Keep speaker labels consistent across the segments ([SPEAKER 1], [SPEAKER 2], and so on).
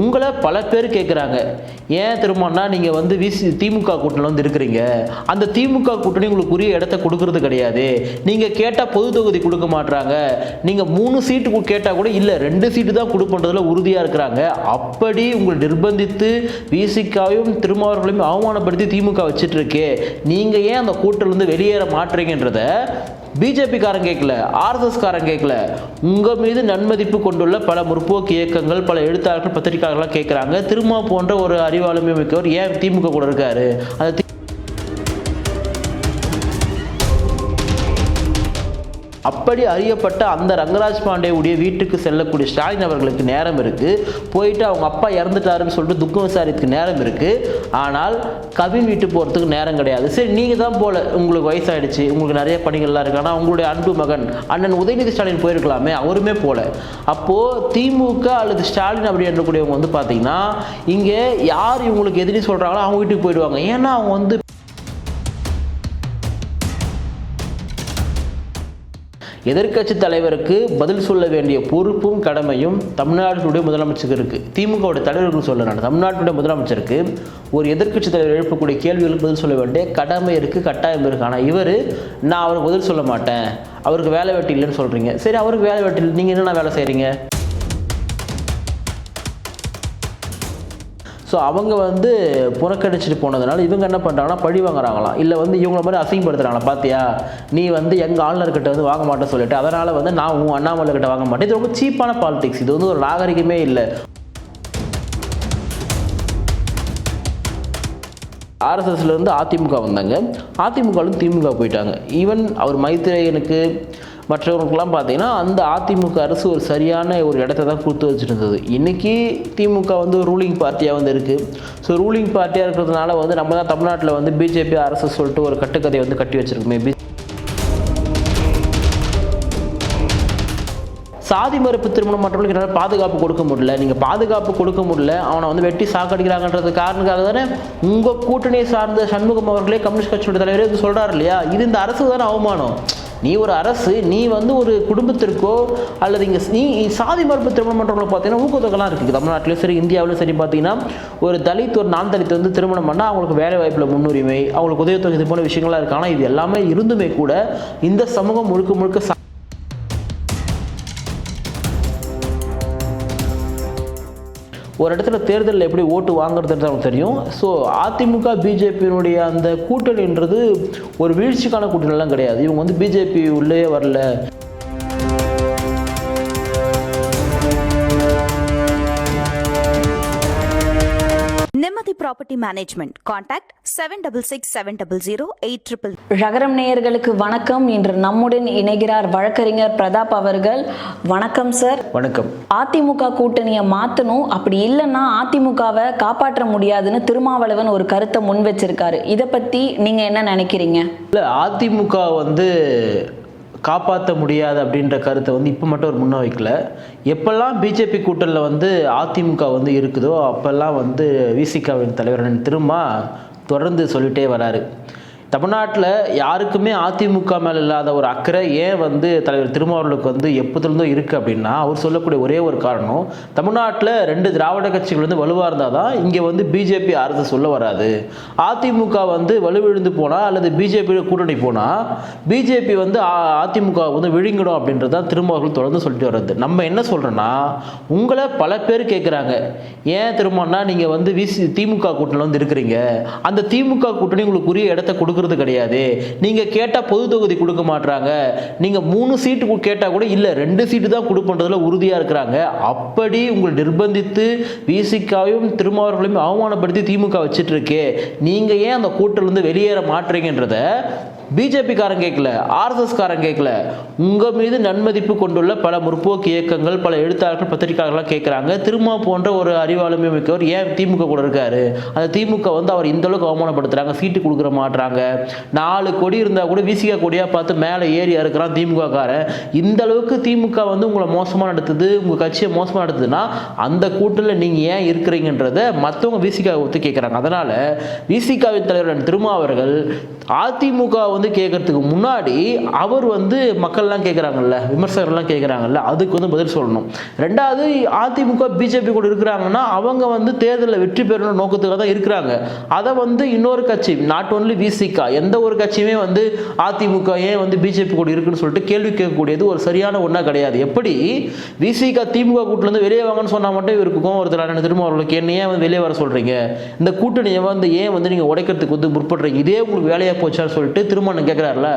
[SPEAKER 1] உங்களை பல பேர் கேட்குறாங்க ஏன் திரும்பனா நீங்கள் வந்து விசி திமுக கூட்டணியில் வந்து இருக்கிறீங்க. அந்த திமுக கூட்டணி உங்களுக்கு உரிய இடத்த கொடுக்கறது கிடையாது. நீங்கள் கேட்டால் பொது தொகுதி கொடுக்க மாட்றாங்க. நீங்கள் மூணு சீட்டு கேட்டால் கூட இல்லை ரெண்டு சீட்டு தான் கொடுப்பன்றதுல உறுதியாக இருக்கிறாங்க. அப்படி உங்களை நிர்பந்தித்து விசிகாவையும் திருமாவர்களையும் அவமானப்படுத்தி திமுக வச்சுட்டு இருக்கே நீங்கள் ஏன் அந்த கூட்டிலிருந்து வெளியேற மாட்டுறீங்கன்றத பிஜேபிக்காரன் கேட்கல ஆர்எஸ்எஸ் கேட்கல உங்கள் மீது நன்மதிப்பு கொண்டுள்ள பல முற்போக்கு இயக்கங்கள் பல எழுத்தாளர்கள் பத்திரிகையாளர்கள்லாம் கேட்குறாங்க திருமா போன்ற ஒரு அறிவாளுமை மிக்கவர் ஏன் திமுக கூட இருக்காரு? அந்த அப்படி அறியப்பட்ட அந்த ரங்கராஜ் பாண்டேவுடைய வீட்டுக்கு செல்லக்கூடிய ஸ்டாலின் அவர்களுக்கு நேரம் இருக்குது போயிட்டு அவங்க அப்பா இறந்துட்டாருன்னு சொல்லிட்டு துக்கம் விசாரித்துக்கு நேரம் இருக்குது ஆனால் கவின் வீட்டு போகிறதுக்கு நேரம் கிடையாது. சரி நீங்கள் தான் போல. உங்களுக்கு வயசாகிடுச்சு உங்களுக்கு நிறைய பணிகள்லாம் இருக்கு. ஆனால் உங்களுடைய அன்பு மகன் அண்ணன் உதயநிதி ஸ்டாலின் போயிருக்கலாமே அவருமே போல. அப்போது திமுக அல்லது ஸ்டாலின் அப்படி என்றக்கூடியவங்க வந்து பார்த்தீங்கன்னா இங்கே யார் இவங்களுக்கு எதிரி சொல்கிறாங்களோ அவங்க வீட்டுக்கு போயிடுவாங்க. ஏன்னா அவங்க வந்து எதிர்க்கட்சி தலைவருக்கு பதில் சொல்ல வேண்டிய பொறுப்பும் கடமையும் தமிழ்நாட்டினுடைய முதலமைச்சருக்கு இருக்கு திமுகவுடைய சொல்ல சொல்லுறாங்க தமிழ்நாட்டுடைய முதலமைச்சருக்கு ஒரு எதிர்க்கட்சி தலைவர் எழுப்பக்கூடிய கேள்விகளுக்கு பதில் சொல்ல வேண்டிய கடமை இருக்கு கட்டாயம் இருக்கு. ஆனால் இவர் நான் அவருக்கு பதில் சொல்ல மாட்டேன். அவருக்கு வேலை வெட்டி இல்லைன்னு சொல்றீங்க. சரி அவருக்கு வேலை வெட்டி இல்லை நீங்கள் என்ன வேலை செய்றீங்க? ஸோ அவங்க வந்து புறக்கணிச்சிட்டு போனதுனால இவங்க என்ன பண்ணுறாங்கன்னா பழி வாங்குறாங்களாம். இல்லை வந்து இவங்கள மாதிரி அசிங்கப்படுத்துகிறாங்களா பார்த்தியா நீ வந்து எங்கள் ஆளுநர்கிட்ட வந்து வாங்க மாட்டேன்னு சொல்லிட்டு அதனால் வந்து நான் உன் அண்ணாமலைக்கிட்ட வாங்க மாட்டேன். இது ரொம்ப சீப்பான பாலிடிக்ஸ் இது வந்து ஒரு நாகரிகமே இல்லை. ஆர்எஸ்எஸ்லேருந்து அதிமுக வந்தாங்க. அதிமுகலேருந்து திமுக போயிட்டாங்க. ஈவன் அவர் மைத்ரேயனுக்கு மற்றவங்களுக்கெல்லாம் பார்த்தீங்கன்னா அந்த அதிமுக அரசு ஒரு சரியான ஒரு இடத்த தான் கொடுத்து வச்சுருந்தது. இன்றைக்கி திமுக வந்து ரூலிங் பார்ட்டியாக வந்து இருக்குது ஸோ ரூலிங் பார்ட்டியாக இருக்கிறதுனால வந்து நம்ம தான் தமிழ்நாட்டில் வந்து பிஜேபி அரசு சொல்லிட்டு ஒரு கட்டுக்கதையை வந்து கட்டி வச்சுருக்குமே. பி சாதி மறுப்பு திருமணம் மற்றவர்களுக்கு என்னால் பாதுகாப்பு கொடுக்க முடியல. நீங்கள் பாதுகாப்பு கொடுக்க முடியல. அவனை வந்து வெட்டி சாக்கடிக்கிறாங்கன்றது காரணத்துக்காக தானே உங்கள் கூட்டணியை சார்ந்த சண்முகம் அவர்களே கம்யூனிஸ்ட் கட்சியோட தலைவரே இது சொல்கிறார் இல்லையா? இது இந்த அரசு தானே அவமானம். நீ ஒரு அரசு நீ வந்து ஒரு குடும்பத்திற்கோ அல்லது இங்கே நீ சாதி மறுப்பு திருமணம் பண்ணுறவங்களை பார்த்தீங்கன்னா ஊக்கத்தொகைலாம் இருக்குது தமிழ்நாட்டிலும் சரி இந்தியாவிலும் சரி பார்த்தீங்கன்னா ஒரு தலித் ஒரு நான் தலித் வந்து திருமணம் பண்ணால் அவங்களுக்கு வேலை வாய்ப்பில் முன்னுரிமை அவங்களுக்கு உதவித்தொகை இது போன்ற விஷயங்கள்லாம் இருக்கு. ஆனால் இது எல்லாமே இருந்துமே கூட இந்த சமூகம் முழுக்க முழுக்க ஒரு இடத்துல தேர்தலில் எப்படி ஓட்டு வாங்குறதுன்றது நமக்கு தெரியும். ஸோ அதிமுக பிஜேபியினுடைய அந்த கூட்டணின்றது ஒரு வீழ்ச்சிக்கான கூட்டணிலாம் கிடையாது. இவங்க வந்து பிஜேபி உள்ளே வரல.
[SPEAKER 2] Nimmadhi property management contact seven double six seven double zero eight triple
[SPEAKER 3] ரகரம் நேயர்களுக்கு வணக்கம். இன்று நம்முடன் இணைகிறார் வழக்கறிஞர் பிரதாப் அவர்கள். வணக்கம் சார்
[SPEAKER 1] வணக்கம்.
[SPEAKER 3] அதிமுக கூட்டணியை மாற்றணும் அப்படி இல்லைன்னா அதிமுகவை காப்பாற்ற முடியாதுன்னு திருமாவளவன் ஒரு கருத்தை முன் வச்சிருக்காரு. இதை பற்றி நீங்கள் என்ன நினைக்கிறீங்க?
[SPEAKER 1] இல்லை அதிமுக வந்து காப்பாற்ற முடியாது அப்படின்ற கருத்தை வந்து இப்போ மட்டும் ஒரு முன்ன வைக்கல. எப்பெல்லாம் பிஜேபி கூட்டலில் வந்து அதிமுக வந்து இருக்குதோ அப்போல்லாம் வந்து விசிகாவின் தலைவர் திரும்ப தொடர்ந்து சொல்லிட்டே வராரு. தமிழ்நாட்டில் யாருக்குமே அதிமுக மேலே இல்லாத ஒரு அக்கறை ஏன் வந்து தலைவர் திருமாவளவுக்கு வந்து எப்போதுலேருந்தோ இருக்குது அப்படின்னா அவர் சொல்லக்கூடிய ஒரே ஒரு காரணம் தமிழ்நாட்டில் ரெண்டு திராவிட கட்சிகள் வந்து வலுவாக இருந்தால் தான் இங்கே வந்து பிஜேபி அரசு சொல்ல வராது. அதிமுக வந்து வலுவிழுந்து போனால் அல்லது பிஜேபி கூட்டணி போனால் பிஜேபி வந்து அ- அதிமுக வந்து விழுங்கிடும் அப்படின்றது தான் திருமாவர்கள் தொடர்ந்து சொல்லிட்டு வர்றது. நம்ம என்ன சொல்கிறோன்னா உங்களை பல பேர் கேட்குறாங்க ஏன் திருமணம்னா நீங்கள் வந்து விசி திமுக கூட்டணியில் வந்து இருக்கிறீங்க. அந்த திமுக கூட்டணி உங்களுக்கு உரிய இடத்த கொடுக்கறது கிடையாது. நீங்கள் கேட்டால் பொது தொகுதி கொடுக்க மாட்றாங்க. நீங்கள் மூணு சீட்டு கேட்டால் கூட இல்லை ரெண்டு சீட்டு தான் கொடுப்பன்றதுல உறுதியாக இருக்கிறாங்க. அப்படி உங்களை நிர்பந்தித்து விசிகாவையும் திருமாவர்களையும் அவமானப்படுத்தி திமுக வச்சுட்டு இருக்கு நீங்கள் ஏன் அந்த கூட்டிலிருந்து வெளியேற மாட்டுறீங்கன்றத பிஜேபிக்காரன் கேட்கல ஆர்எஸ்எஸ்காரன் கேட்கல உங்கள் மீது நன்மதிப்பு கொண்டுள்ள பல முற்போக்கு இயக்கங்கள் பல எழுத்தாளர்கள் பத்திரிகையாளர்கள்லாம் கேட்குறாங்க திருமா போன்ற ஒரு அறிவாளுமை மிக்கவர் ஏன் திமுக கூட இருக்காரு? அந்த திமுக வந்து அவர் இந்த அளவுக்கு சீட்டு கொடுக்குற மாட்டுறாங்க நாலு கொடி இருந்தால் கூட விசிகா கொடியாக பார்த்து மேலே ஏறி இருக்கிறான் திமுகக்காரன். இந்த அளவுக்கு திமுக வந்து உங்களை மோசமாக நடத்துது உங்கள் கட்சியை மோசமாக நடத்துதுன்னா அந்த கூட்டில் நீங்கள் ஏன் இருக்கிறீங்கன்றத மற்றவங்க விசிகா ஒத்து கேட்குறாங்க அதனால் விசிகாவின் தலைவர் திருமா அவர்கள் அதிமுக வந்து கேட்கறதுக்கு முன்னாடி அவர் வந்து மக்கள்லாம் கேட்குறாங்கல்ல விமர்சகர்லாம் கேட்குறாங்கல்ல அதுக்கு வந்து பதில் சொல்லணும். ரெண்டாவது அதிமுக பிஜேபி கூட இருக்கிறாங்கன்னா அவங்க வந்து தேர்தலில் வெற்றி பெறணும் நோக்கத்துக்காக தான் இருக்கிறாங்க. அதை வந்து இன்னொரு கட்சி நாட் ஒன்லி விசிகா எந்த ஒரு கட்சியுமே வந்து அதிமுக ஏன் வந்து பிஜேபி கூட இருக்குன்னு சொல்லிட்டு கேள்வி கேட்கக்கூடியது ஒரு சரியான ஒன்றா கிடையாது. எப்படி? விசிகா திமுக கூட்டிலேருந்து வெளியே வாங்கன்னு சொன்னால் மட்டும் இவருக்கும் ஒருத்தர் அண்ணன் திரும்ப அவர்களுக்கு என்ன ஏன் வந்து வெளியே வர சொல்கிறீங்க இந்த கூட்டணியை வந்து ஏன் வந்து நீங்கள் உடைக்கிறதுக்கு வந்து முற்படுறீங்க? இதே உங்களுக்கு வேலையாக போச்சான்னு சொல்லிட்டு திரும்ப திருமணம் கேட்குறாருல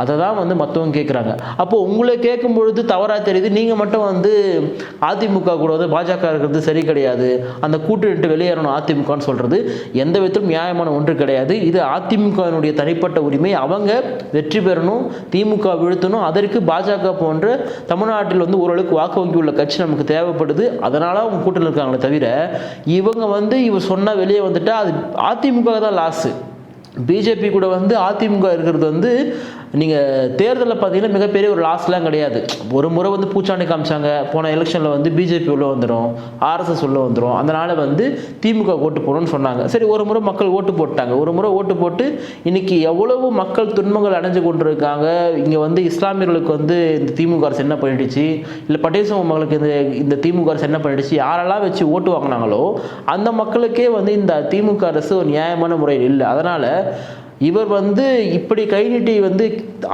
[SPEAKER 1] அதை தான் வந்து மற்றவங்க கேட்குறாங்க அப்போது உங்களை கேட்கும் பொழுது தவறாக தெரியுது நீங்கள் மட்டும் வந்து அதிமுக கூட வந்து பாஜக இருக்கிறது சரி கிடையாது அந்த கூட்டு வெளியேறணும் அதிமுகன்னு சொல்கிறது எந்த விதத்திலும் நியாயமான ஒன்று கிடையாது. இது அதிமுகவினுடைய தனிப்பட்ட உரிமை. அவங்க வெற்றி பெறணும் திமுக வீழ்த்தணும் அதற்கு பாஜக போன்ற தமிழ்நாட்டில் வந்து ஓரளவுக்கு வாக்கு வங்கி உள்ள கட்சி நமக்கு தேவைப்படுது. அதனால் அவங்க கூட்டணி இருக்காங்களே தவிர இவங்க வந்து இவர் சொன்னால் வெளியே வந்துட்டால் அது அதிமுக தான் லாஸு பிஜேபி கூட வந்து அதிமுக இருக்கிறது வந்து நீங்கள் தேர்தலில் பார்த்தீங்கன்னா மிகப்பெரிய ஒரு லாஸ்லாம் கிடையாது. ஒரு முறை வந்து பூச்சாண்டி காமிச்சாங்க. போன எலெக்ஷனில் வந்து பிஜேபி உள்ளே வந்துடும் ஆர்எஸ்எஸ் உள்ளே வந்துடும் அதனால் வந்து திமுக ஓட்டு போடணும்னு சொன்னாங்க. சரி ஒரு முறை மக்கள் ஓட்டு போட்டாங்க. ஒரு முறை ஓட்டு போட்டு இன்னைக்கு எவ்வளவு மக்கள் துன்பங்கள் அடைஞ்சு கொண்டிருக்காங்க? இங்கே வந்து இஸ்லாமியர்களுக்கு வந்து இந்த திமுக அரசு என்ன பண்ணிடுச்சு? இல்லை பட்டேல் சமூக மக்களுக்கு இந்த இந்த திமுக அரசு என்ன பண்ணிடுச்சு? யாரெல்லாம் வச்சு ஓட்டு வாங்கினாங்களோ அந்த மக்களுக்கே வந்து இந்த திமுக அரசு ஒரு நியாயமான முறையில் இல்லை. அதனால் இவர் வந்து இப்படி கை நீட்டி வந்து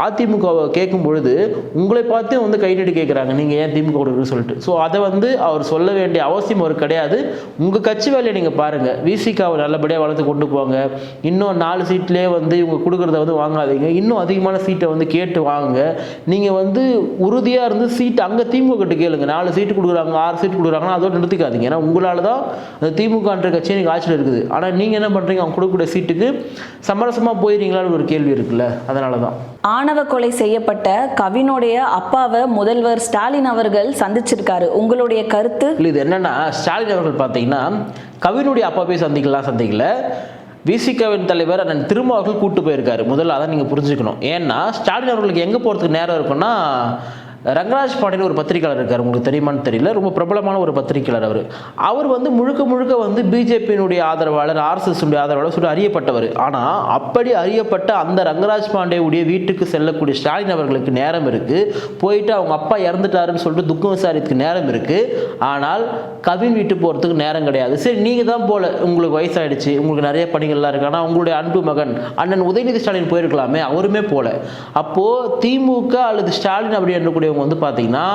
[SPEAKER 1] அதிமுகவை கேட்கும் பொழுது உங்களை பார்த்தே வந்து கை நீட்டி கேட்குறாங்க. நீங்கள் ஏன் திமுக கொடுக்குறீங்கன்னு சொல்லிட்டு. ஸோ அதை வந்து அவர் சொல்ல வேண்டிய அவசியம் அவர் கிடையாது. உங்கள் கட்சி வேலையை நீங்கள் பாருங்கள் விசிகாவை நல்லபடியாக வளர்த்து கொண்டு போங்க. இன்னும் நாலு சீட்லேயே வந்து இவங்க கொடுக்குறத வந்து வாங்காதீங்க. இன்னும் அதிகமான சீட்டை வந்து கேட்டு வாங்குங்க நீங்கள் வந்து உறுதியாக இருந்து சீட் அங்கே திமுக கிட்ட கேளுங்க. நாலு சீட்டு கொடுக்குறாங்க ஆறு சீட்டு கொடுக்குறாங்கன்னா அதோட நிறுத்திக்காதீங்க. ஏன்னா உங்களால் தான் அந்த திமுகன்ற கட்சி நீங்கள் ஆட்சியில் இருக்குது. ஆனால் நீங்கள் என்ன பண்ணுறீங்க அவங்க கொடுக்கக்கூடிய சீட்டுக்கு சமரசமாக போயிடுறீங்களான்னு ஒரு கேள்வி இருக்குல்ல அதனால தான்
[SPEAKER 3] ஆணவ கொலை செய்யப்பட்ட கவினுடைய அப்பாவை முதல்வர் ஸ்டாலின் அவர்கள் சந்திச்சிருக்காரு. உங்களுடைய கருத்து?
[SPEAKER 1] இல்லை இது என்னன்னா ஸ்டாலின் அவர்கள் பார்த்தீங்கன்னா கவினுடைய அப்பா போய் சந்திக்கலாம் சந்திக்கல. விசிகாவின் தலைவர் அண்ணன் திரும்ப அவர்கள் கூட்டு போயிருக்காரு. முதல்ல அதை நீங்கள் புரிஞ்சுக்கணும். ஏன்னா ஸ்டாலின் அவர்களுக்கு எங்கே போகிறதுக்கு நேரம் இருக்குன்னா ரங்கராஜ் பாண்டியன் ஒரு பத்திரிக்கையாளர் இருக்கார். உங்களுக்கு தெரியுமான்னு தெரியல. ரொம்ப பிரபலமான ஒரு பத்திரிக்கையாளர் அவர். அவர் வந்து முழுக்க முழுக்க வந்து பிஜேபியினுடைய ஆதரவாளர் ஆர்எஸ்எஸ் ஆதரவாளர் சொல்லி அறியப்பட்டவர். ஆனால் அப்படி அறியப்பட்ட அந்த ரங்கராஜ் பாண்டேவுடைய வீட்டுக்கு செல்லக்கூடிய ஸ்டாலின் அவர்களுக்கு நேரம் இருக்குது போயிட்டு அவங்க அப்பா இறந்துட்டாருன்னு சொல்லிட்டு துக்கம் விசாரித்துக்கு நேரம் இருக்குது ஆனால் கவின் வீட்டு போகிறதுக்கு நேரம் கிடையாது. சரி நீங்கள் தான் போல. உங்களுக்கு வயசாயிடுச்சு. உங்களுக்கு நிறைய பணிகள்லாம் இருக்கு. ஆனால் உங்களுடைய அன்பு மகன் அண்ணன் உதயநிதி ஸ்டாலின் போயிருக்கலாமே. அவருமே போல. அப்போது திமுக அல்லது ஸ்டாலின் அப்படி எண்ணக்கூடியவங்க வந்து பார்த்தீங்கன்னா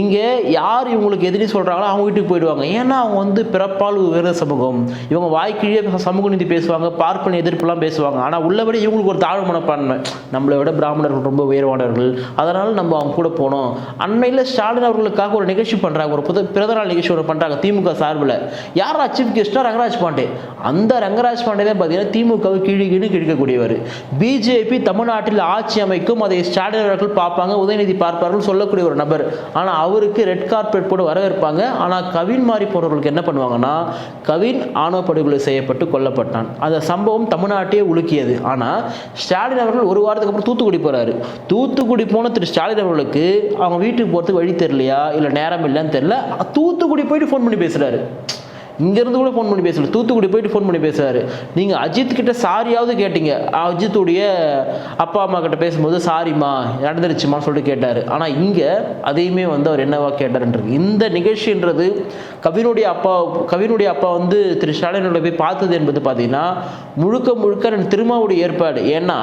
[SPEAKER 1] இங்கே யார் இவங்களுக்கு எதிரி சொல்கிறாங்களோ அவங்க வீட்டுக்கு போயிடுவாங்க. ஏன்னா அவங்க வந்து பிறப்பால் உயர்ந்த சமூகம். இவங்க வாய்க்கிழியே சமூக நீதி பேசுவாங்க பார்ப்பன எதிர்ப்புலாம் பேசுவாங்க. ஆனால் உள்ளபடி இவங்களுக்கு ஒரு தாழ்வு மனப்பான்மை. நம்மளை விட பிராமணர்கள் ரொம்ப உயர்வானவர்கள். அதனால் நம்ம அவங்க கூட போனோம். அண்மையில் ஸ்டாலின் அவர்களுக்காக ஒரு நிகழ்ச்சி பண்ணுறாங்க ஒரு புது பிறந்தநாள் நிகழ்ச்சி ஒன்று பண்ணுறாங்க திமுக சார்பில். யார் சீஃப் கெஸ்ட்டாக ரங்கராஜ் பாண்டே. அந்த ரங்கராஜ் பாண்டே தான் பார்த்தீங்கன்னா திமுகவை கீழே கீழே கிழிக்கக்கூடியவர். பிஜேபி தமிழ்நாட்டில் ஆட்சி அமைக்கும் அதை ஸ்டாலின் அவர்கள் பார்ப்பாங்க உதயநிதி பார்ப்பார்கள் சொல்ல சொல்லக்கூடிய ஒரு நபர். ஆனால் அவருக்கு ரெட் கார்பெட் போட்டு வரவேற்பாங்க. ஆனால் கவின் மாதிரி போனவர்களுக்கு என்ன பண்ணுவாங்கன்னா கவின் ஆணவ படுகொலை செய்யப்பட்டு கொல்லப்பட்டான். அந்த சம்பவம் தமிழ்நாட்டையே உலுக்கியது. ஆனால் ஸ்டாலின் அவர்கள் ஒரு வாரத்துக்கு அப்புறம் தூத்துக்குடி போகிறாரு தூத்துக்குடி போன திரு ஸ்டாலின் அவர்களுக்கு அவங்க வீட்டுக்கு போகிறதுக்கு வழி தெரியலையா? இல்லை நேரம் இல்லைன்னு தெரியல. தூத்துக்குடி போயிட்டு ஃபோன் பண்ணி பேசுகிறாரு இங்கேருந்து கூட ஃபோன் பண்ணி பேசல தூத்துக்குடி போயிட்டு ஃபோன் பண்ணி பேசுறாரு. நீங்கள் அஜித் கிட்ட சாரியாவது கேட்டீங்க. அஜித்துடைய அப்பா அம்மா கிட்ட பேசும்போது சாரிம்மா நடந்துருச்சுமா சொல்லிட்டு கேட்டார். ஆனால் இங்கே அதையுமே வந்து அவர் என்னவா கேட்டார்ன்றது. இந்த நிகழ்ச்சின்றது கவினுடைய அப்பா கவினுடைய அப்பா வந்து திரு. ஸ்டாலினோட போய் பார்த்தது என்பது பார்த்தீங்கன்னா முழுக்க முழுக்க ரெண்டு திருமாவுடைய ஏற்பாடு. ஏன்னா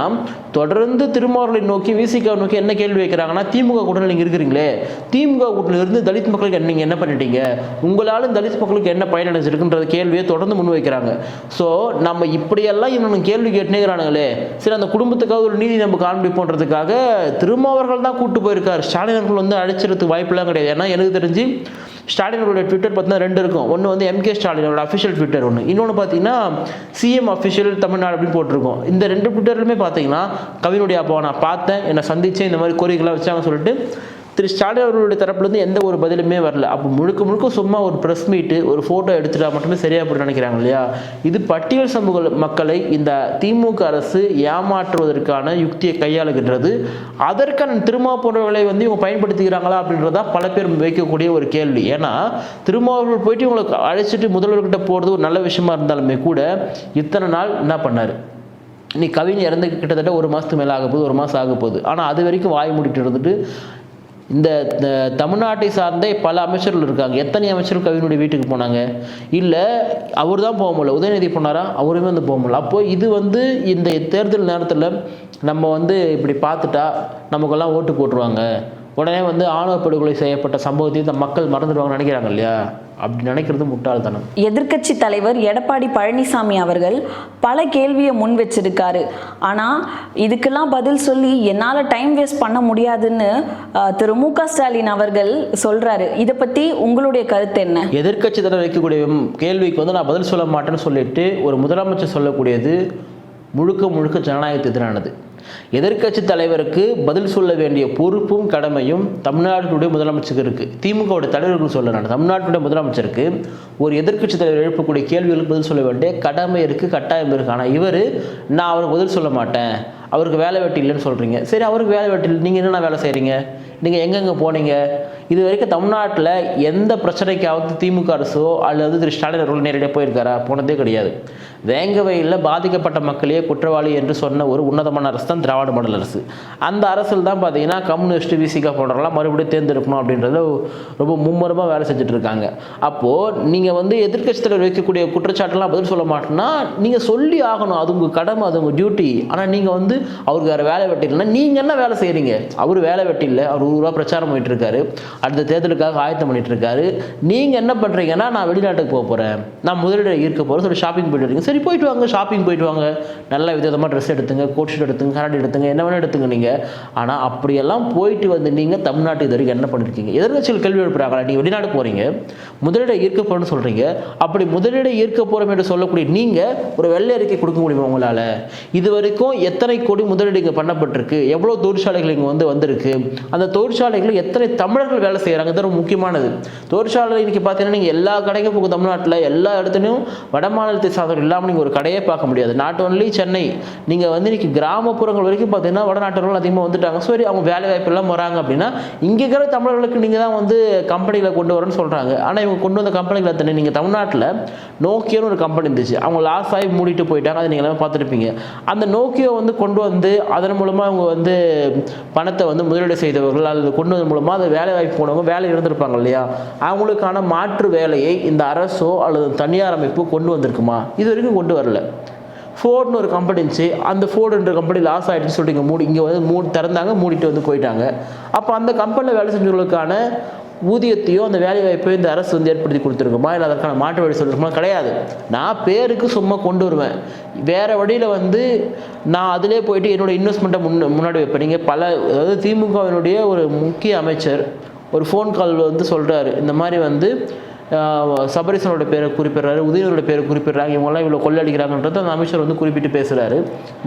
[SPEAKER 1] தொடர்ந்து திருமாவர்களை நோக்கி விசிகாவை நோக்கி என்ன கேள்வி வைக்கிறாங்கன்னா திமுக கூட்டணியில் நீங்கள் இருக்கிறீங்களே. திமுக கூட்டணியில் இருந்து தலித் மக்களுக்கு நீங்கள் என்ன பண்ணிட்டீங்க? உங்களால் தலித் மக்களுக்கு என்ன பயன் அடைஞ்சிருக்குன்ற கேள்வியை தொடர்ந்து முன் வைக்கிறாங்க. ஸோ நம்ம இப்படியெல்லாம் இவனுக்கு கேள்வி கேட்டுனேங்கிறானுங்களே சரி அந்த குடும்பத்துக்காக ஒரு நீதி நம்ம காண்பிப்போன்றதுக்காக திருமாவர்கள் தான் கூட்டு போயிருக்காரு. ஸ்டாலின் அவர்கள் வந்து அழைச்சிருக்கு வாய்ப்புலாம் கிடையாது. ஏன்னா எனக்கு தெரிஞ்சு ஸ்டாலின் அவருடைய ட்விட்டர் பார்த்தீங்கன்னா ரெண்டு இருக்கும். ஒன்று வந்து எம்கே ஸ்டாலினோட அஃபிஷியல் ட்விட்டர் ஒன்று இன்னொன்று பார்த்தீங்கன்னா சிஎம் அஃபிஷியல் தமிழ்நாடு அப்படின்னு போட்டிருக்கோம். இந்த ரெண்டு ட்விட்டர்லுமே பார்த்தீங்கன்னா கவினுடைய அப்பாவை நான் பார்த்தேன் என்னை சந்திச்சேன் இந்த மாதிரி கோரிக்கைலாம் வச்சாங்க சொல்லிட்டு திரு ஸ்டாலின் அவர்களுடைய தரப்புலேருந்து எந்த ஒரு பதிலுமே வரல. அப்போ முழுக்க முழுக்க சும்மா ஒரு ப்ரெஸ் மீட்டு ஒரு ஃபோட்டோ எடுத்துட்டா மட்டுமே சரியாக போட்டு நினைக்கிறாங்க இல்லையா? இது பட்டியல் சமூக மக்களை இந்த திமுக அரசு ஏமாற்றுவதற்கான யுக்தியை கையாளுகின்றது. அதற்கான திருமா போன்றவர்களை வந்து இவங்க பயன்படுத்திக்கிறாங்களா அப்படின்றதா பல பேர் வைக்கக்கூடிய ஒரு கேள்வி. ஏன்னா திருமாவர்கள் போயிட்டு இவங்களை அழைச்சிட்டு முதல்வர்கிட்ட போகிறது ஒரு நல்ல விஷயமா இருந்தாலுமே கூட இத்தனை நாள் என்ன பண்ணார்? நீ கவிஞர் இறந்து கிட்டத்தட்ட ஒரு மாதத்துக்கு மேலே ஆக போகுது ஒரு மாதம் ஆக போகுது. ஆனால் அது வரைக்கும் வாய் மூடிட்டு இருந்துட்டு இந்த தமிழ்நாட்டை சார்ந்தே பல அமைச்சர்கள் இருக்காங்க. எத்தனை அமைச்சர்கள் கவினுடைய வீட்டுக்கு போனாங்க? இல்லை அவர் தான் போக முடியல. உதயநிதி போனாரா? அவருமே வந்து போக முடியல. அப்போ இது வந்து இந்த தேர்தல் நேரத்தில் நம்ம வந்து இப்படி பார்த்துட்டா நமக்கெல்லாம் ஓட்டு போட்டுருவாங்க. உடனே வந்து ஆணவ படுகொலை செய்யப்பட்ட சம்பவத்தையும் இந்த மக்கள் மறந்துடுவாங்கன்னு நினைக்கிறாங்க இல்லையா? அப்படி நினைக்கிறது முட்டாள்தனம்.
[SPEAKER 3] எதிர்க்கட்சி தலைவர் எடப்பாடி பழனிசாமி அவர்கள் பல கேள்வியை முன் வச்சிருக்காரு. ஆனால் இதுக்கெல்லாம் பதில் சொல்லி என்னால் டைம் வேஸ்ட் பண்ண முடியாதுன்னு திரு மு க ஸ்டாலின் அவர்கள் சொல்றாரு. இதை பற்றி உங்களுடைய கருத்து என்ன?
[SPEAKER 1] எதிர்க்கட்சி தலைவர் வைக்கக்கூடிய கேள்விக்கு வந்து நான் பதில் சொல்ல மாட்டேன்னு சொல்லிட்டு ஒரு முதலமைச்சர் சொல்லக்கூடியது முழுக்க முழுக்க ஜனநாயகத்துக்கு எதிரானது. எதிர்க்கட்சி தலைவருக்கு பதில் சொல்ல வேண்டிய பொறுப்பும் கடமையும் தமிழ்நாட்டினுடைய முதலமைச்சருக்கு இருக்குது திமுகவுடைய தலைவருக்கு சொல்ல நான். தமிழ்நாட்டுடைய முதலமைச்சருக்கு ஒரு எதிர்க்கட்சி தலைவர் எழுப்பக்கூடிய கேள்விகளுக்கு பதில் சொல்ல வேண்டிய கடமை இருக்குது கட்டாயம் இருக்குது ஆனால் இவர் நான் அவருக்கு பதில் சொல்ல மாட்டேன். அவருக்கு வேலை வெட்டி இல்லைன்னு சொல்கிறீங்க சரி அவருக்கு வேலை வெட்டி இல்லை நீங்கள் என்னென்ன வேலை செய்கிறீங்க நீங்கள் எங்கெங்கே போனீங்க? இது வரைக்கும் தமிழ்நாட்டில் எந்த பிரச்சனைக்காவது திமுக அரசோ அல்லது திரு ஸ்டாலின் அவர்கள் நேரடியாக போயிருக்காரா? போனதே கிடையாது. வேங்கவையில் பாதிக்கப்பட்ட மக்களையே குற்றவாளி என்று சொன்ன ஒரு உன்னதமான அரசு தான் திராவிட மாடல் அரசு. அந்த அரசில் தான் பார்த்தீங்கன்னா கம்யூனிஸ்ட் விசிகா போன்றவங்களாம் மறுபடியும் தேர்ந்தெடுக்கணும் அப்படின்றத ரொம்ப மும்முரமாக வேலை செஞ்சுட்டு இருக்காங்க. அப்போது நீங்கள் வந்து எதிர்க்கட்சி தலைவர் வைக்கக்கூடிய குற்றச்சாட்டுலாம் பதில் சொல்ல மாட்டேன்னா நீங்கள் சொல்லி ஆகணும். அது உங்கள் கடமை அது உங்கள் டியூட்டி ஆனால் நீங்கள் வந்து அவருக்கு வேறு வேலை வெட்டி இல்லைன்னா நீங்கள் என்ன வேலை செய்கிறீங்க அவர் வேலை வெட்டி இல்லை அவர் ஒரு பிரச்சாரம் பண்ணிட்டு இருக்காரு அடுத்த தேர்தலுக்காக ஆயத்தம் பண்ணிட்டு இருக்காரு நீங்கள் என்ன பண்ணுறீங்கன்னா நான் வெளிநாட்டுக்கு போக போகிறேன் நான் முதலீடு ஈர்க்க போகிறேன் சொல்லி ஷாப்பிங் போயிட்டு வரீங்க. சரி போயிட்டு வாங்க ஷாப்பிங் போயிட்டு வாங்க. நல்ல விதமாக ட்ரெஸ் எடுத்துங்க கோட் ஷூட் எடுத்துங்க கரண்ட் எடுத்துங்க என்ன வேணால் எடுத்துங்க நீங்கள் ஆனால் அப்படியெல்லாம் போயிட்டு வந்து நீங்கள் தமிழ்நாட்டு இது வரைக்கும் என்ன பண்ணிருக்கீங்க? எதிர்கட்சிகள் கேள்வி எழுப்புறாங்களா? நீங்கள் வெளிநாடு போகிறீங்க முதலீடு ஈர்க்க போகிறேன்னு சொல்கிறீங்க அப்படி முதலீடை ஈர்க்க போகிறோம் என்று சொல்லக்கூடிய நீங்கள் ஒரு வெள்ளை அறிக்கை கொடுக்க முடியுமா உங்களால்? இது வரைக்கும் எத்தனை கோடி முதலீடு இங்கே பண்ணப்பட்டிருக்கு? எவ்வளோ தொழிற்சாலைகள் இங்கே வந்து வந்திருக்கு? அந்த தொழிற்சாலைகளில் எத்தனை தமிழர்கள் வேலை செய்கிறாங்க இது ரொம்ப முக்கியமானது. தொழிற்சாலை இன்றைக்கி பார்த்தீங்கன்னா நீங்கள் எல்லா கடைக்கும் போகும் தமிழ்நாட்டில் எல்லா இடத்துலையும் வட மாநிலத்தை சார்ந்தவர் இல்லாமல் நீங்கள் ஒரு கடையே பார்க்க முடியாது. நாட் ஒன்லி சென்னை நீங்கள் வந்து இன்றைக்கி கிராமப்புறங்கள் வரைக்கும் பார்த்தீங்கன்னா வடநாட்டர்கள் அதிகமாக வந்துட்டாங்க. சரி அவங்க வேலை வாய்ப்பெல்லாம் வராங்க அப்படின்னா இங்கே இருக்கிற தமிழர்களுக்கு நீங்கள் தான் வந்து கம்பெனிகளை கொண்டு வரணும்னு சொல்கிறாங்க ஆனால் இவங்க கொண்டு வந்த கம்பெனிகளை தண்ணி நீங்கள் தமிழ்நாட்டில் நோக்கியோன்னு ஒரு கம்பெனி இருந்துச்சு. அவங்க லாஸ் ஆகி மூடிட்டு போயிட்டாங்க. அதை நீங்கள் எல்லாமே பார்த்துருப்பீங்க. அந்த நோக்கியோ வந்து கொண்டு வந்து அதன் மூலமாக அவங்க வந்து பணத்தை வந்து முதலீடு செய்தவர்கள் தொழிலாளர்கள் கொண்டு வந்தது மூலமாக அது வேலை வாய்ப்பு போனவங்க வேலை இருந்திருப்பாங்க இல்லையா? அவங்களுக்கான மாற்று வேலையை இந்த அரசோ அல்லது தனியார் அமைப்பு கொண்டு வந்திருக்குமா? இது வரைக்கும் கொண்டு வரல. ஃபோர்ட்னு ஒரு கம்பெனி இருந்துச்சு. அந்த ஃபோர்டுன்ற கம்பெனி லாஸ் ஆகிடுச்சு சொல்லிட்டு இங்கே மூடி இங்கே வந்து மூடி திறந்தாங்க மூடிட்டு வந்து போயிட்டாங்க. அப்போ அந்த கம்பெனியில் வேலை செஞ்சவங்களுக்கான ஊதியத்தையோ அந்த வேலை வாய்ப்பையோ இந்த அரசு வந்து ஏற்படுத்தி கொடுத்துருக்குமா? இல்லை அதற்கான மாற்று வழி சொல்லிருக்குமா கிடையாது. நான் பேருக்கு சும்மா கொண்டு வருவேன். வேறு வழியில் வந்து நான் அதிலே போயிட்டு என்னோடய இன்வெஸ்ட்மெண்ட்டை முன் முன்னாடி வைப்பேன். நீங்கள் பல அதாவது திமுகவினுடைய ஒரு முக்கிய அமைச்சர் ஒரு ஃபோன் கால் வந்து சொல்கிறாரு இந்த மாதிரி வந்து சபரிசனோட பேரை குறிப்பிடுறாரு உதயனோட பேரை குறிப்பிடுறாங்க இவங்கெல்லாம் இவ்வளோ கொள்ளடிக்கிறாங்கன்றது அந்த அமைச்சர் வந்து குறிப்பிட்டு பேசுகிறாரு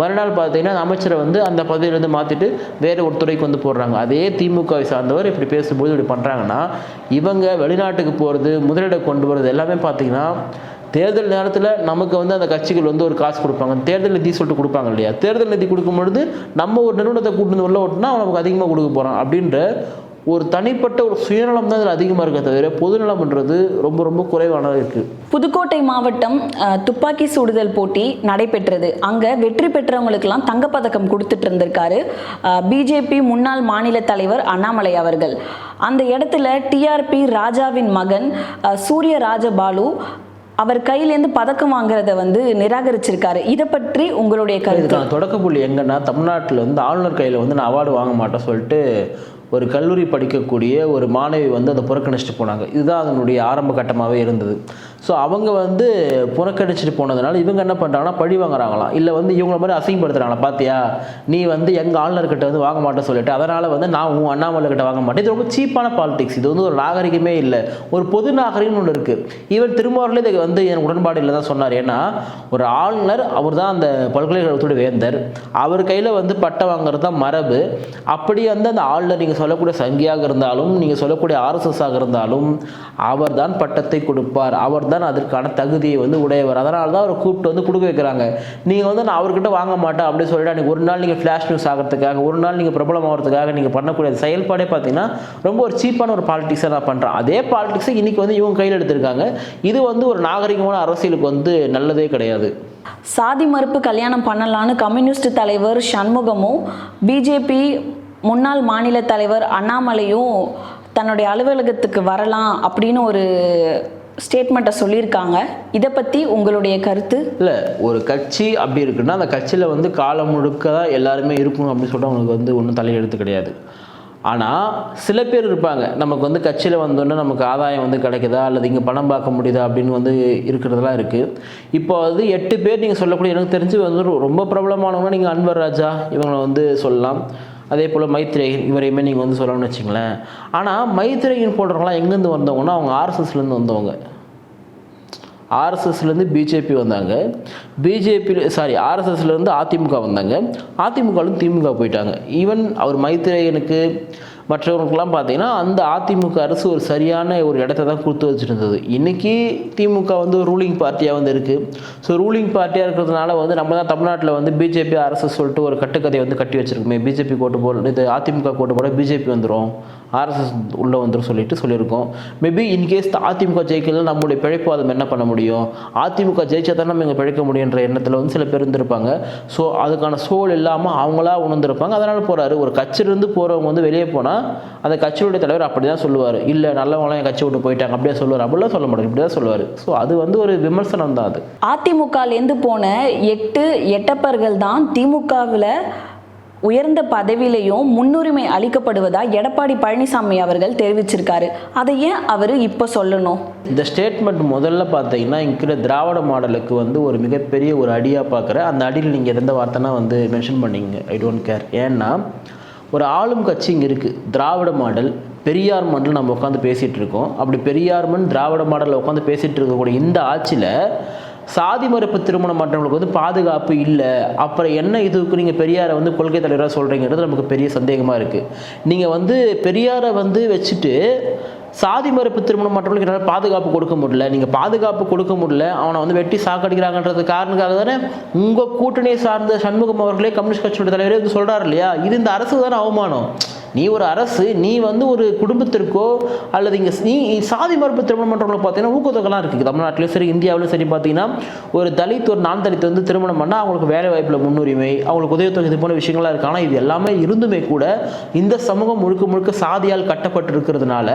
[SPEAKER 1] மறுநாள் பார்த்தீங்கன்னா அந்த அமைச்சரை வந்து அந்த பதவியிலேருந்து மாற்றிட்டு வேறு ஒரு துறைக்கு வந்து போடுறாங்க. அதே திமுகவை சார்ந்தவர் இப்படி பேசும்போது இப்படி பண்ணுறாங்கன்னா இவங்க வெளிநாட்டுக்கு போகிறது முதலீடை கொண்டு வர்றது எல்லாமே பார்த்தீங்கன்னா தேர்தல் நேரத்தில் நமக்கு வந்து அந்த கட்சிகள் வந்து ஒரு காசு கொடுப்பாங்க. தேர்தல் நிதி சொல்லிட்டு கொடுப்பாங்க இல்லையா? தேர்தல் நிதி கொடுக்கும் பொழுது நம்ம ஒரு நிறுவனத்தை கூட்டு உள்ள ஓட்டுனா நமக்கு அதிகமாக கொடுக்க போகிறோம் அப்படின்ற ஒரு தனிப்பட்ட ஒரு சுயநலம் தான் இதில் அதிகமாக இருக்க தவிர பொதுநலம்ன்றது ரொம்ப ரொம்ப குறைவானதாக இருக்குது
[SPEAKER 3] புதுக்கோட்டை மாவட்டம் துப்பாக்கி சுடுதல் போட்டி நடைபெற்றது. அங்கே வெற்றி பெற்றவங்களுக்கெல்லாம் தங்கப்பதக்கம் கொடுத்துட்டு இருந்திருக்காரு பிஜேபி முன்னாள் மாநில தலைவர் அண்ணாமலை அவர்கள். அந்த இடத்துல டிஆர்பி ராஜாவின் மகன் சூரிய ராஜபாலு அவர் கையிலேருந்து பதக்கம் வாங்குறத வந்து நிராகரிச்சிருக்காரு. இதை பற்றி உங்களுடைய கருத்து?
[SPEAKER 1] தொடக்க புள்ளி எங்கன்னா தமிழ்நாட்டில் வந்து ஆளுநர் கையில் வந்து நான் அவார்டு வாங்க மாட்டேன் சொல்லிட்டு ஒரு கல்லூரி படிக்கக்கூடிய ஒரு மாணவி வந்து அதை புறக்கணிச்சிட்டு போனாங்க. இதுதான் அதனுடைய ஆரம்ப கட்டமாகவே இருந்தது. ஸோ அவங்க வந்து புறக்கணிச்சிட்டு போனதுனால இவங்க என்ன பண்ணுறாங்கன்னா பழி வாங்குறாங்களாம். இல்லை வந்து இவங்கள மாதிரி அசிங்கப்படுத்துகிறாங்களா பார்த்தியா நீ வந்து எங்கள் ஆளுநர்கிட்ட வந்து வாங்க மாட்டேன்னு சொல்லிட்டு அதனால் வந்து நான் உன் அண்ணாமலைக்கிட்ட வாங்க மாட்டேன். இது ரொம்ப சீப்பான பாலிடிக்ஸ் இது வந்து ஒரு நாகரிகமே இல்லை. ஒரு பொது நாகரிகம்னு ஒன்று இருக்குது ஈவன் திருமாவளே இதுக்கு வந்து என் உடன்பாடு இல்லை தான் சொன்னார். ஏன்னா ஒரு ஆளுநர் அவர் தான் அந்த பல்கலைக்கழகத்தோட வேந்தர். அவர் கையில் வந்து பட்டம் வாங்குறது தான் மரபு. அப்படி வந்து அந்த ஆளுநர் நீங்கள் சொல்லக்கூடிய சங்கியாக இருந்தாலும் நீங்கள் சொல்லக்கூடிய ஆர்எஸ்எஸ் ஆக இருந்தாலும் அவர் தான் பட்டத்தை கொடுப்பார். அவர் தான் அதற்கான தகுதியை வந்து உடையவர். அதனால தான் அவரை கூப்பிட்டு வந்து கொடுக்க வைக்கிறாங்க. நீங்கள் வந்து நான் அவர்கிட்ட வாங்க மாட்டேன் அப்படின்னு சொல்லிட்டு அன்றைக்கி ஒரு நாள் நீங்கள் ஃப்ளாஷ் நியூஸ் ஆகிறதுக்காக ஒரு நாள் நீங்கள் பிரபலம் ஆகிறதுக்காக நீங்கள் பண்ணக்கூடிய செயல்பாடே பார்த்தீங்கன்னா ரொம்ப ஒரு சீப்பான ஒரு பாலிடிக்ஸை நான் பண்ணுறேன் அதே பாலிடிக்ஸை இன்றைக்கி வந்து இவங்க கையில் எடுத்திருக்காங்க. இது வந்து ஒரு நாகரிகமான அரசியலுக்கு வந்து நல்லதே கிடையாது.
[SPEAKER 3] சாதி மறுப்பு கல்யாணம் பண்ணலான்னு கம்யூனிஸ்ட் தலைவர் சண்முகமும் பிஜேபி முன்னாள் மாநில தலைவர் அண்ணாமலையும் தன்னுடைய அலுவலகத்துக்கு வரலாம் அப்படின்னு ஒரு ஸ்டேட்மெண்ட்டை சொல்லியிருக்காங்க. இதை பற்றி உங்களுடைய கருத்து?
[SPEAKER 1] இல்லை ஒரு கட்சி அப்படி இருக்குன்னா அந்த கட்சியில் வந்து காலம் முழுக்க தான் எல்லாருமே இருக்கணும் அப்படின்னு சொல்லிட்டு அவங்களுக்கு வந்து ஒன்றும் தலையெழுத்து கிடையாது. ஆனால் சில பேர் இருப்பாங்க. நமக்கு வந்து கட்சியில் வந்தோடனே நமக்கு ஆதாயம் வந்து கிடைக்குதா? அல்லது இங்கே பணம் பார்க்க முடியுதா? அப்படின்னு வந்து இருக்கிறதெல்லாம் இருக்குது இப்போ வந்து எட்டு பேர் நீங்கள் சொல்லக்கூடிய எனக்கு தெரிஞ்சு வந்து ரொம்ப பிரபலமானவங்க நீங்கள் அன்வர் ராஜா இவங்களை வந்து சொல்லலாம். அதே போல் மைத்ரேயன் இவரையுமே நீங்கள் வந்து சொல்லணும்னு வச்சுங்களேன் ஆனால் மைத்ரேயன் போடுறவங்களாம் எங்கேருந்து வந்தவங்கன்னா அவங்க ஆர்எஸ்எஸ்லேருந்து வந்தவங்க. ஆர்எஸ்எஸ்லேருந்து பிஜேபி வந்தாங்க. பிஜேபி சாரி ஆர்எஸ்எஸ்லேருந்து அதிமுக வந்தாங்க. அதிமுகவிலும் திமுக போயிட்டாங்க. ஈவன் அவர் மைத்ரேயனுக்கு மற்றவர்களுக்கெல்லாம் பார்த்தீங்கன்னா அந்த அதிமுக அரசு ஒரு சரியான ஒரு இடத்த தான் கொடுத்து வச்சுருந்தது. இன்றைக்கி திமுக வந்து ரூலிங் பார்ட்டியாக வந்து இருக்குது ஸோ ரூலிங் பார்ட்டியாக இருக்கிறதுனால வந்து நம்ம தான் தமிழ்நாட்டில் வந்து பிஜேபி அரசு சொல்லிட்டு ஒரு கட்டுக்கதையை வந்து கட்டி வச்சிருக்கோமே. பிஜேபி கோட்டு போட இது அதிமுக கோட்டு போட பிஜேபி வந்துடும் ஆர்எஸ்எஸ் உள்ளே வந்துடும் சொல்லிட்டு சொல்லியிருக்கோம். மேபி இன்கேஸ் அதிமுக ஜெயிக்கலாம் நம்மளுடைய பிழைப்பாதம் என்ன பண்ண முடியும்? அதிமுக ஜெயிச்சா தான் நம்ம இங்கே பிழைக்க முடியுன்ற எண்ணத்தில் வந்து சில பேர் இருந்திருப்பாங்க. ஸோ அதுக்கான சூழல் இல்லாமல் அவங்களா உணர்ந்திருப்பாங்க. அதனால் போகிறாரு ஒரு கட்சியிலேருந்து போகிறவங்க வந்து வெளியே போனால் அந்த கட்சியுடைய தலைவர் அப்படி தான் சொல்லுவார். இல்லை நல்லவங்களாம் என் கட்சி விட்டு போயிட்டாங்க. அப்படியே சொல்லுவார். அப்படிலாம் சொல்ல முடியும் இப்படி தான் சொல்லுவார். ஸோ அது வந்து ஒரு விமர்சனம் தான் அது
[SPEAKER 3] அதிமுகலேருந்து போன எட்டு எட்டப்பர்கள் தான் திமுகவில் உயர்ந்த பதவியிலையும் முன்னுரிமை அளிக்கப்படுவதா எடப்பாடி பழனிசாமி அவர்கள் தெரிவிச்சிருக்காரு. அதை ஏன் அவர் இப்போ சொல்லணும்?
[SPEAKER 1] இந்த ஸ்டேட்மெண்ட் முதல்ல பார்த்தீங்கன்னா இருக்கிற திராவிட மாடலுக்கு வந்து ஒரு மிகப்பெரிய ஒரு அடியாக பார்க்குற அந்த அடியில் நீங்கள் எந்த வார்த்தைனா வந்து மென்ஷன் பண்ணீங்க. ஐ டோன்ட் கேர் ஏன்னா ஒரு ஆளும் கட்சி இங்கே இருக்குது திராவிட மாடல் பெரியார் மண்டல் நம்ம உட்காந்து பேசிகிட்டு இருக்கோம். அப்படி பெரியார் மண் திராவிட மாடலில் உட்காந்து பேசிகிட்டு இருக்கக்கூடிய இந்த ஆட்சியில் சாதி மறுப்பு திருமணம் பண்ணுறவங்களுக்கு வந்து பாதுகாப்பு இல்லை. அப்புறம் என்ன இதுக்கு நீங்கள் பெரியாரை வந்து கொள்கை தலைவராக சொல்கிறீங்கிறது நமக்கு பெரிய சந்தேகமாக இருக்குது நீங்கள் வந்து பெரியாரை வந்து வச்சுட்டு சாதி மறுப்பு திருமணம் மற்றவர்களுக்கு என்னால் பாதுகாப்பு கொடுக்க முடியல. நீங்கள் பாதுகாப்பு கொடுக்க முடியல. அவனை வந்து வெட்டி சாக்கடிக்கிறாங்கன்றது காரணக்காக தானே உங்கள் கூட்டணியை சார்ந்த சண்முகம் அவர்களே கம்யூனிஸ்ட் கட்சியோட தலைவரே வந்து சொல்கிறார் இல்லையா? இது இந்த அரசு தானே அவமானம். நீ ஒரு அரசு நீ வந்து ஒரு குடும்பத்திற்கோ அல்லது இங்கே நீ சாதி மறுப்பு திருமணம் பண்ணுறவங்களை பார்த்தீங்கன்னா ஊக்கத்தொகைலாம் இருக்குது தமிழ்நாட்டிலும் சரி இந்தியாவிலும் சரி பார்த்தீங்கன்னா ஒரு தலித் ஒரு நான் தலித் வந்து திருமணம் பண்ணால் அவங்களுக்கு வேலை வாய்ப்பில் முன்னுரிமை அவங்களுக்கு உதவித்தொகை இது போன்ற விஷயங்கள்லாம் இருக்குது ஆனால் இது எல்லாமே இருந்துமே கூட இந்த சமூகம் முழுக்க முழுக்க சாதியால் கட்டப்பட்டு இருக்கிறதுனால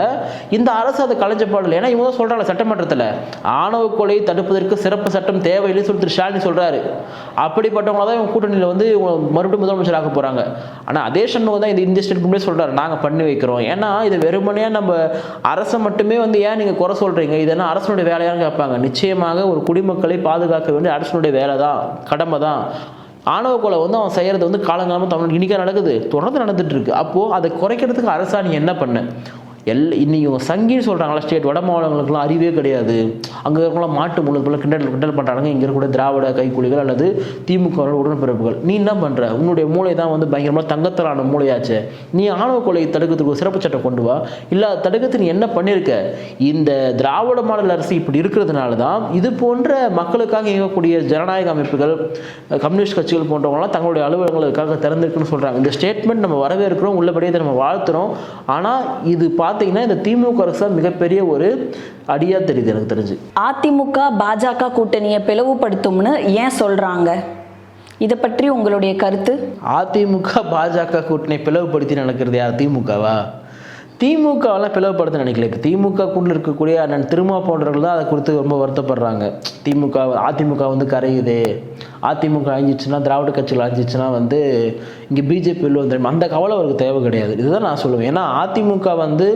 [SPEAKER 1] இந்த அரசு அதை கலைஞ்சப்பாடல ஏன்னா இவங்க தான் சொல்கிறாங்க சட்டமன்றத்தில் ஆணவ கொலை தடுப்பதற்கு சிறப்பு சட்டம் தேவையில்லைன்னு சொல்லி திரு ஸ்டாலின் சொல்கிறாரு அப்படிப்பட்டவங்கள தான் இவங்க கூட்டணியில் வந்து இவங்க மறுபடியும் முதலமைச்சர் ஆக போகிறாங்க ஆனால் அதே சண்முகம் தான் இந்த இந்த ஸ்டேட்மெண்ட்லேயே சொல்கிறார் நாங்கள் பண்ணி வைக்கிறோம். ஏன்னா இது வெறுமனையாக நம்ம அரசை மட்டுமே வந்து ஏன் நீங்கள் குறை சொல்கிறீங்க இதெல்லாம் அரசனுடைய வேலையான்னு கேட்பாங்க. நிச்சயமாக ஒரு குடிமக்களை பாதுகாக்க வேண்டிய அரசனுடைய வேலை தான் கடமை தான். ஆணவ கொலை வந்து அவன் செய்கிறது வந்து காலங்காலமாக தமிழ் இன்றைக்கா நடக்குது. தொடர்ந்து நடந்துட்டு இருக்கு. அப்போது அதை குறைக்கிறதுக்கு அரசா நீ என்ன பண்ண? எல் இன்றைக்கி சங்கின்னு சொல்கிறாங்களா ஸ்டேட் வட மாநிலங்களுக்குலாம் அறிவே கிடையாது. அங்கே இருக்கலாம் மாட்டு முழு போல கிண்டல் கிண்டல் பண்ணுறாங்க இங்கே இருக்கக்கூடிய திராவிட கைக்கூலிகள் அல்லது திமுக உடன்பிறப்புகள். நீ என்ன பண்ணுற உன்னுடைய மூளை தான் வந்து பயங்கரமாக தங்கத்தலான மூளையாச்சு. நீ ஆணவ கொலையை தடுக்கிறதுக்கு ஒரு சிறப்பு சட்டம் கொண்டு வா. இல்லை அதை தடுக்கிறதுக்கு நீ என்ன பண்ணியிருக்க இந்த திராவிட மாடல் அரசு இப்படி இருக்கிறதுனால தான் இது போன்ற மக்களுக்காக இயங்கக்கூடிய ஜனநாயக அமைப்புகள் கம்யூனிஸ்ட் கட்சிகள் போன்றவங்களாம் தங்களுடைய அலுவலகங்களுக்காக திறந்திருக்குன்னு சொல்கிறாங்க இந்த ஸ்டேட்மெண்ட் நம்ம வரவேற்கிறோம் உள்ளபடியே நம்ம வாழ்த்துறோம். ஆனால் இது பார்த்து பார்த்தீங்கன்னா இந்த திமுக அரசு மிகப்பெரிய ஒரு அடியாக தெரியுது எனக்கு தெரிஞ்சு.
[SPEAKER 3] அதிமுக பாஜக கூட்டணியை பிளவுபடுத்தும்னு ஏன் சொல்றாங்க? இதை பற்றி உங்களுடைய கருத்து?
[SPEAKER 1] அதிமுக பாஜக கூட்டணி பிளவுபடுத்தி நடக்கிறது யார்? திமுகவா? திமுகவெல்லாம் பிளவுபடுத்த நினைக்கல. இப்போ திமுக கூட இருக்கக்கூடிய அண்ணன் திருமா போன்றவர்கள் தான் அதை குறித்து ரொம்ப வருத்தப்படுறாங்க. திமுக அதிமுக வந்து கரையுது. அதிமுக அழிஞ்சிச்சுன்னா திராவிட கட்சிகள் அழிஞ்சிச்சுன்னா வந்து இங்கே பிஜேபி உள்ள வந்துடும் அந்த கவலை அவருக்கு தேவை கிடையாது. இதுதான் நான் சொல்லுவேன். ஏன்னா அதிமுக வந்து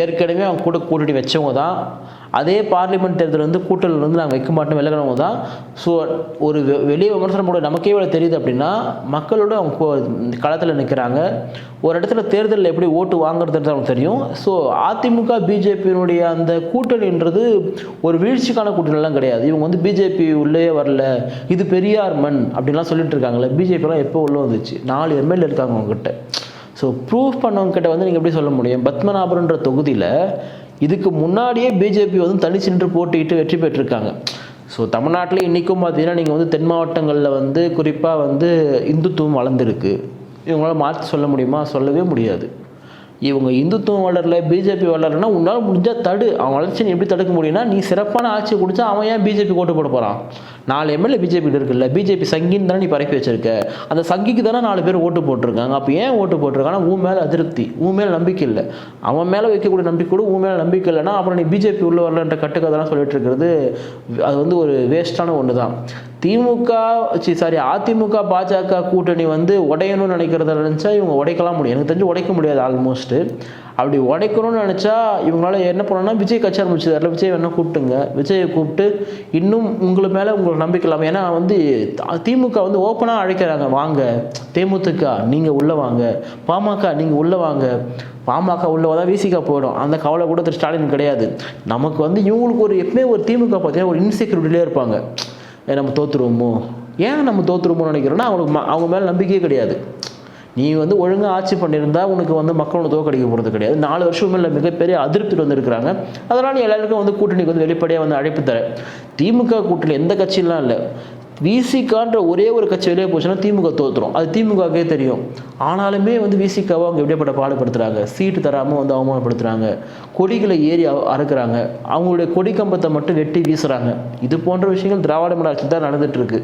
[SPEAKER 1] ஏற்கனவே அவங்க கூட கூட்டணி வச்சவங்க தான். அதே பார்லிமெண்ட் தேர்தல் வந்து கூட்டணியில் வந்து நாங்கள் வைக்க மாட்டோம் விலகினவங்க தான் ஸோ ஒரு வெ- வெளியே விமர்சனம் கூட நமக்கே இவ்வளோ தெரியுது அப்படின்னா மக்களோட அவங்க களத்தில் நிற்கிறாங்க ஒரு இடத்துல தேர்தலில் எப்படி ஓட்டு வாங்குறதுன்றது அவங்களுக்கு தெரியும். ஸோ அதிமுக பிஜேபியினுடைய அந்த கூட்டணின்றது ஒரு வீழ்ச்சிக்கான கூட்டணிலாம் கிடையாது. இவங்க வந்து பிஜேபி உள்ளே வரல. இது பெரியார் மண் அப்படின்லாம் சொல்லிட்டு இருக்காங்களே பிஜேபிலாம் எப்போ உள்ளே வந்துச்சு? நாலு எம்எல்ஏ இருக்காங்க அவங்ககிட்ட. ஸோ ப்ரூவ் பண்ணவங்க கிட்ட வந்து நீங்கள் எப்படி சொல்ல முடியும்? பத்மநாபுரன்ற தொகுதியில் இதுக்கு முன்னாடியே பிஜேபி வந்து தனி சென்று போட்டியிட்டு வெற்றி பெற்றிருக்காங்க. ஸோ தமிழ்நாட்டில் இன்றைக்கும் பார்த்தீங்கன்னா நீங்கள் வந்து தென் மாவட்டங்களில் வந்து குறிப்பாக வந்து இந்துத்துவம் வளர்ந்துருக்கு. இவங்களால மாற்றி சொல்ல முடியுமா? சொல்லவே முடியாது. இவங்க இந்துத்துவம் வளரல பிஜேபி வளரலன்னா உன்னால் முடிஞ்சால் தடு. அவன் வளர்ச்சி நீ எப்படி தடுக்க முடியும்னா நீ சிறப்பான ஆட்சியை கொடுத்தா அவன் ஏன் பிஜேபி ஓட்டு போட போகிறான் நாலு எம்எல்ஏ பிஜேபி இருக்குல்ல பிஜேபி சங்கின்னு தானே நீ பரப்பி வச்சிருக்க. அந்த சங்கிக்கு தானே நாலு பேர் ஓட்டு போட்டிருக்காங்க. அப்போ ஏன் ஓட்டு போட்டிருக்காங்கன்னா உன் மேலே அதிருப்தி உன் மேலே நம்பிக்கை இல்லை. அவன் மேலே வைக்கக்கூடிய நம்பிக்கை கூட உன் மேலே நம்பிக்கை இல்லைன்னா அப்புறம் நீ பிஜேபி உள்ள வரலன்ற கட்டுக்கதெல்லாம் சொல்லிட்டு இருக்கிறது அது வந்து ஒரு வேஸ்ட்டான ஒன்று தான் திமுக சி சாரி அதிமுக பாஜக கூட்டணி வந்து உடையணும்னு நினைக்கிறத நினச்சா இவங்க உடைக்கலாம் முடியும். எனக்கு தெரிஞ்சு உடைக்க முடியாது ஆல்மோஸ்ட்டு அப்படி உடைக்கணும்னு நினச்சா இவங்களால என்ன பண்ணணும்னா விஜய் கட்சி ஆரம்பிச்சதாரில் விஜய் வேணால் கூப்பிட்டுங்க. விஜயை கூப்பிட்டு இன்னும் உங்களை மேலே உங்களுக்கு நம்பிக்கை இல்லாமல் ஏன்னா வந்து திமுக வந்து ஓப்பனாக அழைக்கிறாங்க. வாங்க தேமுதிக நீங்கள் உள்ளே வாங்க. பாமக நீங்கள் உள்ளே வாங்க. பாமக உள்ள தான் விசிகா போயிடும். அந்த கவலை கூட திரு ஸ்டாலின் கிடையாது. நமக்கு வந்து இவங்களுக்கு ஒரு எப்பவுமே ஒரு திமுக பார்த்தீங்கன்னா ஒரு இன்செக்யூரிட்டிலே இருப்பாங்க. நம்ம தோற்றுருவோமோ ஏன் நம்ம தோத்துருவோமோ நினைக்கிறோன்னா அவங்களுக்கு அவங்க மேலே நம்பிக்கையே கிடையாது. நீ வந்து ஒழுங்காக ஆட்சி பண்ணியிருந்தா உனக்கு வந்து மக்கள் உனக்கு தோக்கடிக்க போகிறது கிடையாது. நாலு வருஷம் இல்லை மிகப்பெரிய அதிருப்தி வந்திருக்கிறாங்க. அதனால் எல்லாருக்கும் வந்து கூட்டணிக்கு வந்து வெளிப்படையாக வந்து அழைப்பு தர திமுக கூட்டணி எந்த கட்சியெலாம் இல்லை. விசிகான்ற ஒரே ஒரு கட்சி வெளியே போச்சுன்னா திமுக தோத்துரும். அது திமுகவுக்கே தெரியும். ஆனாலுமே வந்து விசிகாவை அவங்க எப்படிப்பட்ட பாடுபடுத்துகிறாங்க சீட்டு தராமல் வந்து அவமானப்படுத்துகிறாங்க கொடிகளை ஏறி அறுக்கிறாங்க. அவங்களுடைய கொடி கம்பத்தை மட்டும் வெட்டி வீசுகிறாங்க இது போன்ற விஷயங்கள் திராவிட மாடல் தான் நடந்துகிட்ருக்கு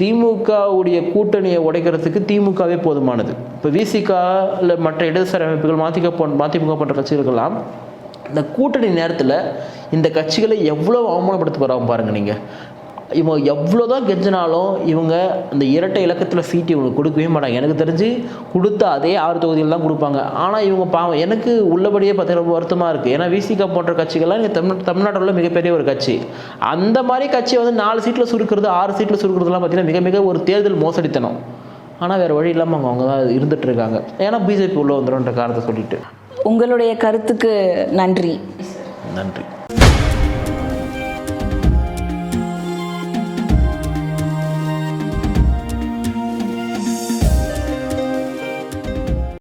[SPEAKER 1] திமுகவுடைய கூட்டணியை உடைக்கிறதுக்கு திமுகவே போதுமானது. இப்போ விசிகாவில் மற்ற இடதுசாரி அமைப்புகள் மதிக மதிமுக போன்ற கட்சிகளுக்கெல்லாம் இந்த கூட்டணி நேரத்தில் இந்த கட்சிகளை எவ்வளோ அவமானப்படுத்த போகிறாங்க பாருங்கள் நீங்கள் இவங்க எவ்வளோ தான் கெஞ்சினாலும் இவங்க அந்த இரட்டை இலக்கத்தில் சீட்டு இவங்க கொடுக்கவே மாட்டாங்க. எனக்கு தெரிஞ்சு கொடுத்த அதே ஆறு தொகுதியில் தான் கொடுப்பாங்க. ஆனால் இவங்க பாவம் எனக்கு உள்ளபடியே பார்த்தீங்கன்னா வருத்தமாக இருக்குது ஏன்னா விசிகா போன்ற கட்சிகள்லாம் இங்கே தமிழ் தமிழ்நாட்டில் உள்ள மிகப்பெரிய ஒரு கட்சி. அந்த மாதிரி கட்சியை வந்து நாலு சீட்டில் சுருக்கிறது ஆறு சீட்டில் சுருக்கிறதுலாம் பார்த்தீங்கன்னா மிக மிக ஒரு தேர்தல் மோசடித்தனம். ஆனால் வேறு வழி இல்லாமல் அவங்க அவங்க தான் இருந்துட்டு இருக்காங்க. ஏன்னா பிஜேபி உள்ளே வந்துடும்ன்ற காரணத்தை சொல்லிட்டு.
[SPEAKER 3] உங்களுடைய கருத்துக்கு நன்றி.
[SPEAKER 1] நன்றி.